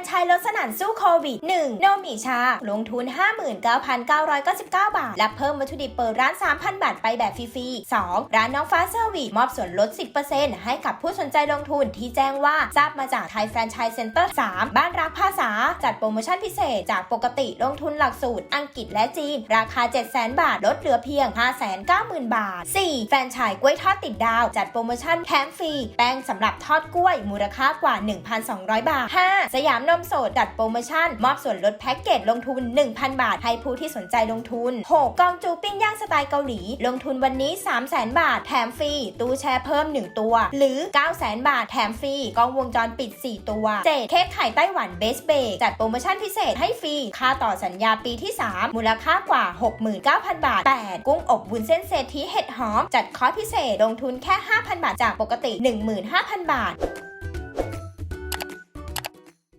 นชส์ลดสนั่นสู้โควิด 1. โนมิชา ลงทุน 59,999 บาทและเพิ่มวัตถุดิบเปิดร้าน 3,000 บาทไปแบบฟรีๆ 2. ร้านน้องฟ้าเซอร์วิสมอบส่วนลด 10%ให้กับผู้สนใจลงทุนที่แจ้งว่าทราบมาจากไทยแฟรนไชส์เซ็นเตอร์ 3. บ้านรักภาษา จัดโปรโมชั่นพิเศษ จากปกติลงทุนหลักสูตร อังกฤษและจีน ราคา 700,000 บาท ลดเหลือเพียง 590,000 บาท 4. แฟรนไชส์กล้วยทอดติดดาว จัดโปรโมชั่นแถมฟรี แป้งสำหรับทอดกล้วยมูลค่ากว่า 1,200 บาท 5. สยามนมสดจัดโปรโมชั่น มอบส่วนลดแพ็กเกจลงทุน 1,000 บาท ให้ผู้ที่สนใจลงทุน 6. กองจูปิ้งย่างสไตล์เกาหลี ลงทุนวันนี้ 300,000 บาท แถมฟรี ตู้แช่เพิ่ม 1 ตัว หรือ 900,000 บาท แถมฟรี กล้องวงจรปิด 4 ตัว 7. เค้กไข่ไต้หวันเบสเบกจัดโปรโมชั่นพิเศษให้ฟรี ค่าต่อสัญญาปีที่ 3 มูลค่ากว่า 69,000 บาท 8. กุ้งอบวุ้นเส้นเศรษฐีเห็ดหอม จัดคอร์สพิเศษลงทุนแค่ 5,000 บาทจากปกติ 15,000 บาท